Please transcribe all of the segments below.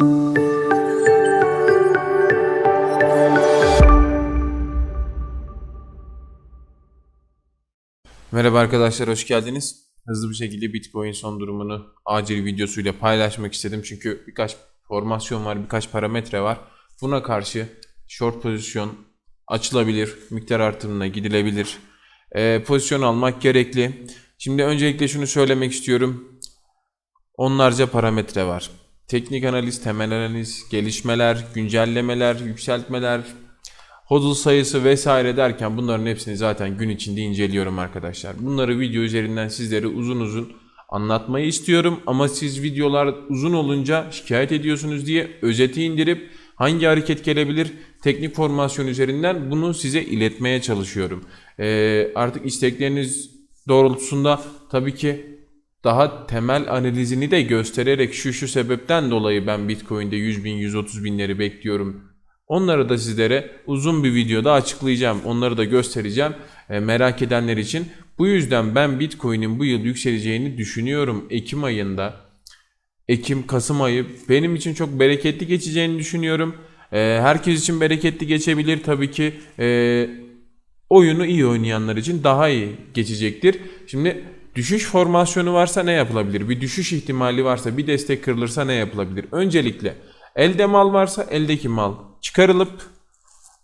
Merhaba arkadaşlar, hoş geldiniz. Hızlı bir şekilde Bitcoin son durumunu acil videosuyla paylaşmak istedim. Çünkü birkaç formasyon var, birkaç parametre var. Buna karşı short pozisyon açılabilir, miktar artırımına gidilebilir. Ee, pozisyon almak gerekli. Şimdi öncelikle şunu söylemek istiyorum. Onlarca parametre var. Teknik analiz, temel analiz, gelişmeler, güncellemeler, yükseltmeler, hodl sayısı vesaire derken bunların hepsini zaten gün içinde inceliyorum arkadaşlar. Bunları video üzerinden sizlere uzun uzun anlatmayı istiyorum ama siz videolar uzun olunca şikayet ediyorsunuz diye özeti indirip hangi hareket gelebilir teknik formasyon üzerinden bunu size iletmeye çalışıyorum. Ee, artık istekleriniz doğrultusunda tabii ki daha temel analizini de göstererek şu şu sebepten dolayı ben Bitcoin'de 100 bin 130 binleri bekliyorum. Onları da sizlere uzun bir videoda açıklayacağım. Onları da göstereceğim e, merak edenler için. Bu yüzden ben Bitcoin'in bu yıl yükseleceğini düşünüyorum. Ekim ayında, Ekim, Kasım ayı benim için çok bereketli geçeceğini düşünüyorum. E, herkes için bereketli geçebilir tabii ki. E, oyunu iyi oynayanlar için daha iyi geçecektir. Şimdi düşüş formasyonu varsa ne yapılabilir? Bir düşüş ihtimali varsa, bir destek kırılırsa ne yapılabilir? Öncelikle elde mal varsa eldeki mal çıkarılıp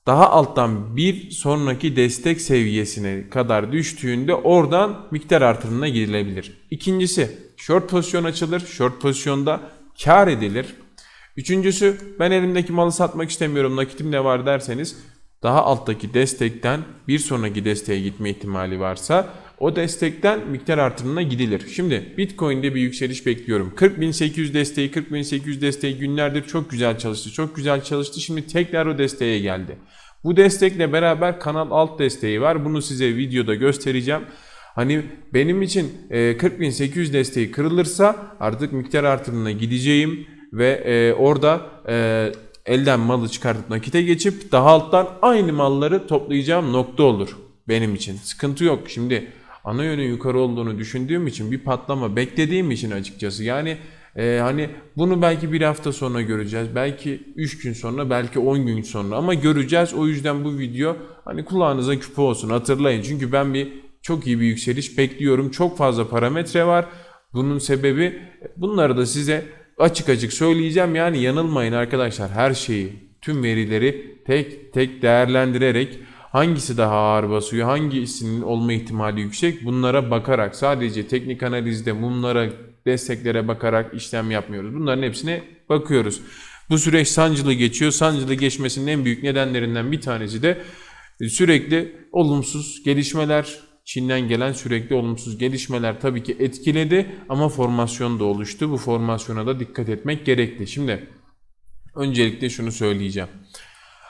daha alttan bir sonraki destek seviyesine kadar düştüğünde oradan miktar artırımına gidilebilir. İkincisi short pozisyon açılır. Short pozisyonda kar edilir. Üçüncüsü ben elimdeki malı satmak istemiyorum nakitim de var derseniz daha alttaki destekten bir sonraki desteğe gitme ihtimali varsa o destekten miktar artırımına gidilir. Şimdi Bitcoin'de bir yükseliş bekliyorum. 40.800 desteği 40.800 desteği günlerdir çok güzel çalıştı. Çok güzel çalıştı. Şimdi tekrar o desteğe geldi. Bu destekle beraber kanal alt desteği var. Bunu size videoda göstereceğim. Hani benim için e, 40.800 desteği kırılırsa artık miktar artırımına gideceğim ve e, orada e, elden malı çıkartıp nakite geçip daha alttan aynı malları toplayacağım nokta olur benim için. Sıkıntı yok. Şimdi ana yönü yukarı olduğunu düşündüğüm için bir patlama beklediğim için açıkçası. Yani e, hani bunu belki bir hafta sonra göreceğiz. Belki 3 gün sonra, belki 10 gün sonra ama göreceğiz. O yüzden bu video hani kulağınıza küpe olsun hatırlayın. Çünkü ben bir çok iyi bir yükseliş bekliyorum. Çok fazla parametre var. Bunun sebebi bunları da size açık açık söyleyeceğim. Yani yanılmayın arkadaşlar. Her şeyi, tüm verileri tek tek değerlendirerek hangisi daha ağır basıyor, hangisinin olma ihtimali yüksek bunlara bakarak sadece teknik analizde bunlara desteklere bakarak işlem yapmıyoruz. Bunların hepsine bakıyoruz. Bu süreç sancılı geçiyor. Sancılı geçmesinin en büyük nedenlerinden bir tanesi de sürekli olumsuz gelişmeler, Çin'den gelen sürekli olumsuz gelişmeler tabii ki etkiledi ama formasyon da oluştu. Bu formasyona da dikkat etmek gerekli. Şimdi öncelikle şunu söyleyeceğim.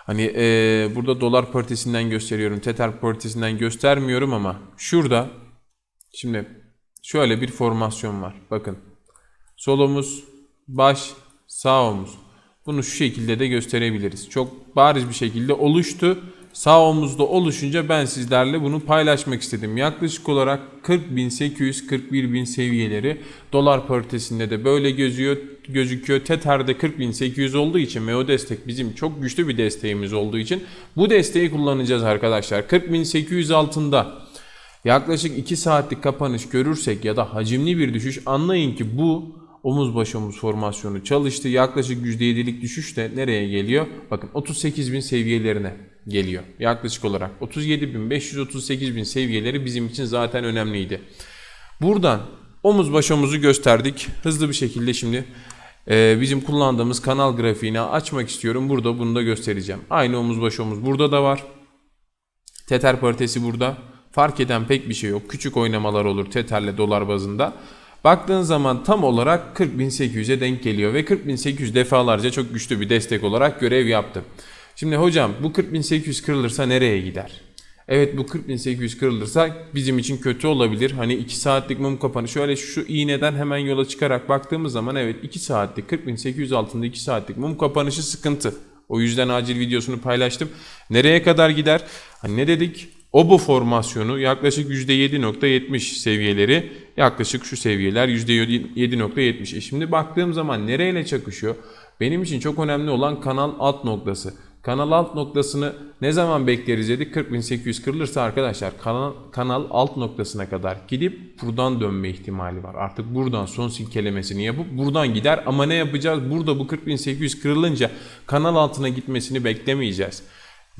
Hani e, burada dolar paritesinden gösteriyorum. Tether paritesinden göstermiyorum ama şurada şimdi şöyle bir formasyon var. Bakın. Sol omuz, baş, sağ omuz. Bunu şu şekilde de gösterebiliriz. Çok bariz bir şekilde oluştu. Sağ omuzda oluşunca ben sizlerle bunu paylaşmak istedim. Yaklaşık olarak 40.800-41.000 seviyeleri dolar paritesinde de böyle gözüyor, gözüküyor. Tether'de 40.800 olduğu için ve o destek bizim çok güçlü bir desteğimiz olduğu için bu desteği kullanacağız arkadaşlar. 40.800 altında yaklaşık 2 saatlik kapanış görürsek ya da hacimli bir düşüş anlayın ki bu omuz baş omuz formasyonu çalıştı. Yaklaşık %7'lik düşüş de nereye geliyor? Bakın 38.000 seviyelerine geliyor. Yaklaşık olarak 37.538.000 seviyeleri bizim için zaten önemliydi. Buradan omuz baş omuzu gösterdik. Hızlı bir şekilde şimdi e, bizim kullandığımız kanal grafiğini açmak istiyorum. Burada bunu da göstereceğim. Aynı omuz baş omuz burada da var. Tether paritesi burada. Fark eden pek bir şey yok. Küçük oynamalar olur Tether'le dolar bazında. Baktığın zaman tam olarak 40.800'e denk geliyor ve 40.800 defalarca çok güçlü bir destek olarak görev yaptı. Şimdi hocam bu 40.800 kırılırsa nereye gider? Evet bu 40.800 kırılırsa bizim için kötü olabilir. Hani 2 saatlik mum kapanı şöyle şu iğneden hemen yola çıkarak baktığımız zaman evet 2 saatlik 40.800 altında 2 saatlik mum kapanışı sıkıntı. O yüzden acil videosunu paylaştım. Nereye kadar gider? Hani ne dedik? Obo formasyonu yaklaşık %7.70 seviyeleri yaklaşık şu seviyeler %7.70. E şimdi baktığım zaman nereyle çakışıyor? Benim için çok önemli olan kanal alt noktası. Kanal alt noktasını ne zaman bekleriz dedik? 40.800 kırılırsa arkadaşlar kanal, kanal alt noktasına kadar gidip buradan dönme ihtimali var. Artık buradan son silkelemesini yapıp buradan gider ama ne yapacağız? Burada bu 40.800 kırılınca kanal altına gitmesini beklemeyeceğiz.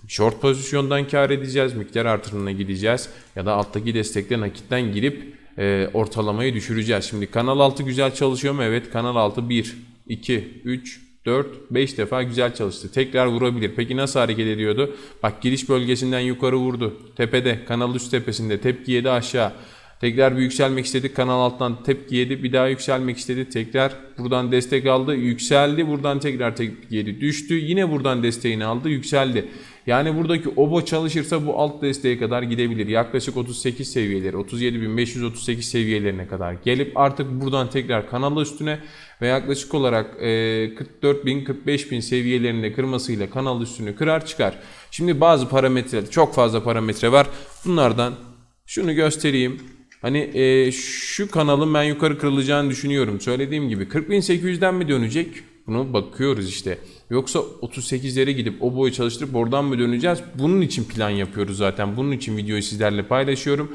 Short pozisyondan kar edeceğiz, miktar artırımına gideceğiz ya da alttaki destekte nakitten girip e, ortalamayı düşüreceğiz. Şimdi kanal altı güzel çalışıyor mu? Evet kanal altı 1, 2, 3, 4, 5 defa güzel çalıştı. Tekrar vurabilir. Peki nasıl hareket ediyordu? Bak giriş bölgesinden yukarı vurdu. Tepede, kanal üst tepesinde tepki yedi aşağı. Tekrar bir yükselmek istedi. Kanal alttan tepki yedi. Bir daha yükselmek istedi. Tekrar buradan destek aldı. Yükseldi. Buradan tekrar tepki yedi. Düştü. Yine buradan desteğini aldı. Yükseldi. Yani buradaki obo çalışırsa bu alt desteğe kadar gidebilir. Yaklaşık 38 seviyeleri, 37.538 seviyelerine kadar gelip artık buradan tekrar kanal üstüne ve yaklaşık olarak e, 44.000-45.000 seviyelerinde kırmasıyla kanal üstünü kırar çıkar. Şimdi bazı parametre, çok fazla parametre var. Bunlardan şunu göstereyim. Hani e, şu kanalın ben yukarı kırılacağını düşünüyorum. Söylediğim gibi 40.800'den mi dönecek? Bunu bakıyoruz işte. Yoksa 38'lere gidip o boyu çalıştırıp oradan mı döneceğiz? Bunun için plan yapıyoruz zaten. Bunun için videoyu sizlerle paylaşıyorum.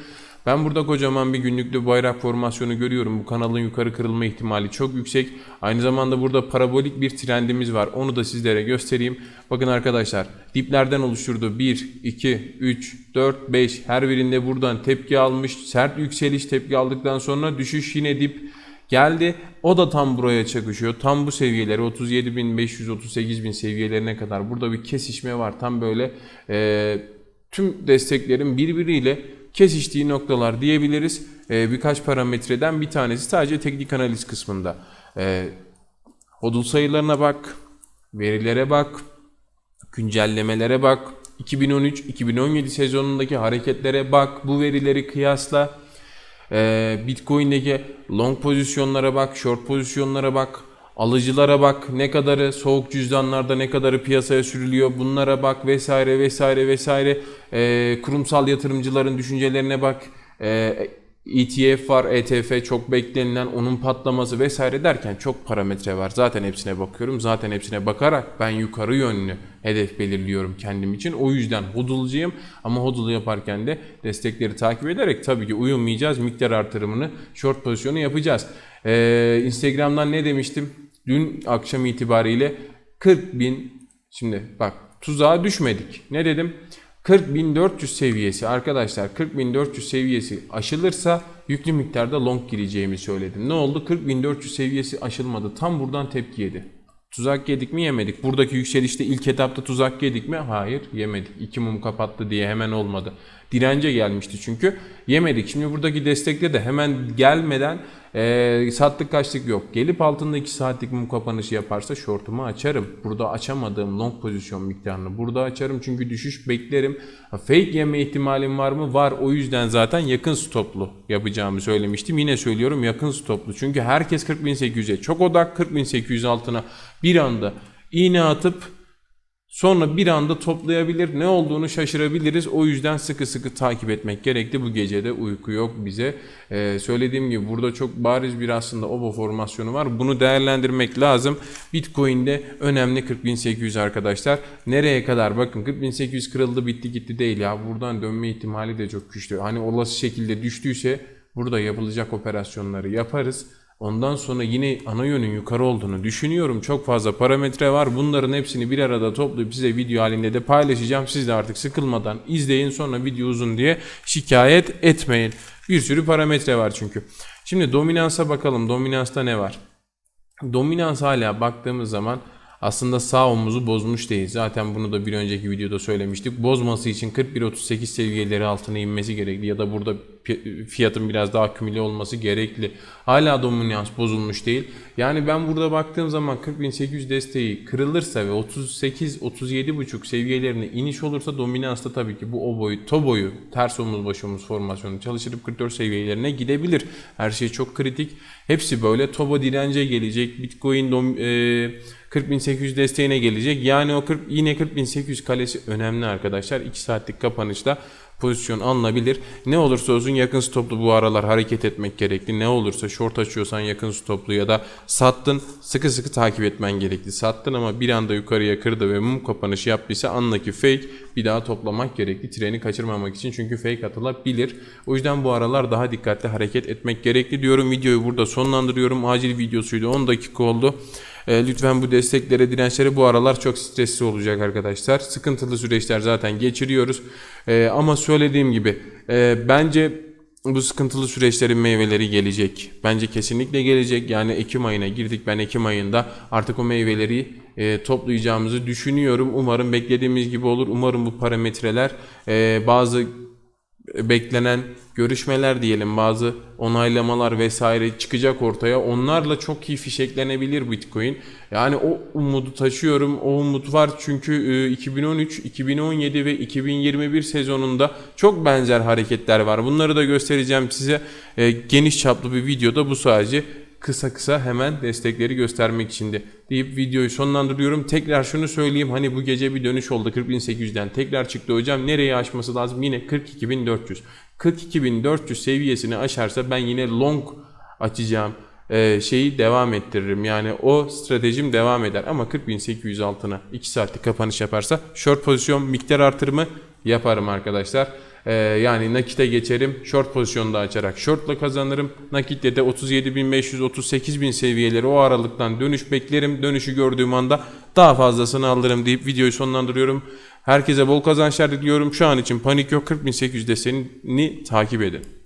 Ben burada kocaman bir günlüklü bayrak formasyonu görüyorum. Bu kanalın yukarı kırılma ihtimali çok yüksek. Aynı zamanda burada parabolik bir trendimiz var. Onu da sizlere göstereyim. Bakın arkadaşlar diplerden oluşturdu. 1, 2, 3, 4, 5 her birinde buradan tepki almış. Sert yükseliş tepki aldıktan sonra düşüş yine dip geldi. O da tam buraya çakışıyor. Tam bu seviyeleri 37.500-38.000 seviyelerine kadar burada bir kesişme var. Tam böyle e, tüm desteklerin birbiriyle kesiştiği noktalar diyebiliriz. E, birkaç parametreden bir tanesi sadece teknik analiz kısmında. E, hodul sayılarına bak, verilere bak, güncellemelere bak, 2013-2017 sezonundaki hareketlere bak, bu verileri kıyasla. Ee, Bitcoin'deki long pozisyonlara bak, short pozisyonlara bak, alıcılara bak, ne kadarı soğuk cüzdanlarda ne kadarı piyasaya sürülüyor bunlara bak vesaire vesaire vesaire. Ee, kurumsal yatırımcıların düşüncelerine bak. Ee, ETF var, ETF çok beklenilen onun patlaması vesaire derken çok parametre var. Zaten hepsine bakıyorum. Zaten hepsine bakarak ben yukarı yönlü hedef belirliyorum kendim için. O yüzden hodulcuyum ama hodulu yaparken de destekleri takip ederek tabii ki uyumayacağız. Miktar artırımını short pozisyonu yapacağız. Ee, Instagram'dan ne demiştim? Dün akşam itibariyle 40 bin şimdi bak tuzağa düşmedik. Ne dedim? 40.400 seviyesi arkadaşlar 40.400 seviyesi aşılırsa yüklü miktarda long gireceğimi söyledim. Ne oldu? 40.400 seviyesi aşılmadı. Tam buradan tepki yedi. Tuzak yedik mi yemedik. Buradaki yükselişte ilk etapta tuzak yedik mi? Hayır yemedik. İki mum kapattı diye hemen olmadı. Dirence gelmişti çünkü. Yemedik. Şimdi buradaki destekte de hemen gelmeden e, sattık kaçtık yok. Gelip altında 2 saatlik mum kapanışı yaparsa shortumu açarım. Burada açamadığım long pozisyon miktarını burada açarım. Çünkü düşüş beklerim. Fake yeme ihtimalim var mı? Var. O yüzden zaten yakın stoplu yapacağımı söylemiştim. Yine söylüyorum yakın stoplu. Çünkü herkes 40.800'e çok odak 40.800 altına bir anda iğne atıp Sonra bir anda toplayabilir, ne olduğunu şaşırabiliriz. O yüzden sıkı sıkı takip etmek gerekli. Bu gecede uyku yok bize. Ee, söylediğim gibi burada çok bariz bir aslında obo formasyonu var. Bunu değerlendirmek lazım. Bitcoin'de önemli 40.800 arkadaşlar. Nereye kadar? Bakın 40.800 kırıldı bitti gitti değil ya. Buradan dönme ihtimali de çok güçlü. Hani olası şekilde düştüyse burada yapılacak operasyonları yaparız. Ondan sonra yine ana yönün yukarı olduğunu düşünüyorum. Çok fazla parametre var. Bunların hepsini bir arada toplayıp size video halinde de paylaşacağım. Siz de artık sıkılmadan izleyin. Sonra video uzun diye şikayet etmeyin. Bir sürü parametre var çünkü. Şimdi dominansa bakalım. Dominansta ne var? Dominans hala baktığımız zaman aslında sağ omuzu bozmuş değil. Zaten bunu da bir önceki videoda söylemiştik. Bozması için 41.38 seviyeleri altına inmesi gerekli ya da burada fiyatın biraz daha akümüle olması gerekli. Hala dominans bozulmuş değil. Yani ben burada baktığım zaman 40.800 desteği kırılırsa ve 38-37.5 seviyelerine iniş olursa dominansta tabii ki bu o boyu, to boyu ters omuz baş omuz formasyonu çalıştırıp 44 seviyelerine gidebilir. Her şey çok kritik. Hepsi böyle toba dirence gelecek. Bitcoin dom, e, 40.800 desteğine gelecek. Yani o 40, yine 40.800 kalesi önemli arkadaşlar. 2 saatlik kapanışta pozisyon alınabilir. Ne olursa olsun yakın stoplu bu aralar hareket etmek gerekli. Ne olursa short açıyorsan yakın stoplu ya da sattın sıkı sıkı takip etmen gerekli. Sattın ama bir anda yukarıya kırdı ve mum kapanışı yaptıysa andaki fake bir daha toplamak gerekli. Treni kaçırmamak için çünkü fake atılabilir. O yüzden bu aralar daha dikkatli hareket etmek gerekli diyorum. Videoyu burada sonlandırıyorum. Acil videosuydu 10 dakika oldu. E, lütfen bu desteklere, dirençlere bu aralar çok stresli olacak arkadaşlar. Sıkıntılı süreçler zaten geçiriyoruz. E, ama söylediğim gibi e, bence bu sıkıntılı süreçlerin meyveleri gelecek. Bence kesinlikle gelecek. Yani Ekim ayına girdik. Ben Ekim ayında artık o meyveleri e, toplayacağımızı düşünüyorum. Umarım beklediğimiz gibi olur. Umarım bu parametreler e, bazı beklenen görüşmeler diyelim bazı onaylamalar vesaire çıkacak ortaya. Onlarla çok iyi fişeklenebilir Bitcoin. Yani o umudu taşıyorum. O umut var çünkü e, 2013, 2017 ve 2021 sezonunda çok benzer hareketler var. Bunları da göstereceğim size. E, geniş çaplı bir videoda bu sadece kısa kısa hemen destekleri göstermek içindi deyip videoyu sonlandırıyorum. Tekrar şunu söyleyeyim hani bu gece bir dönüş oldu 40.800'den tekrar çıktı hocam. Nereye aşması lazım? Yine 42.400. 42.400 seviyesini aşarsa ben yine long açacağım e, şeyi devam ettiririm. Yani o stratejim devam eder ama 40.800 altına 2 saatlik kapanış yaparsa short pozisyon miktar artırımı yaparım arkadaşlar. Ee, yani nakite geçerim. Short pozisyonda açarak shortla kazanırım. Nakitte de 37.500-38.000 seviyeleri o aralıktan dönüş beklerim. Dönüşü gördüğüm anda daha fazlasını alırım deyip videoyu sonlandırıyorum. Herkese bol kazançlar diliyorum. Şu an için panik yok. 40.800 desenini takip edin.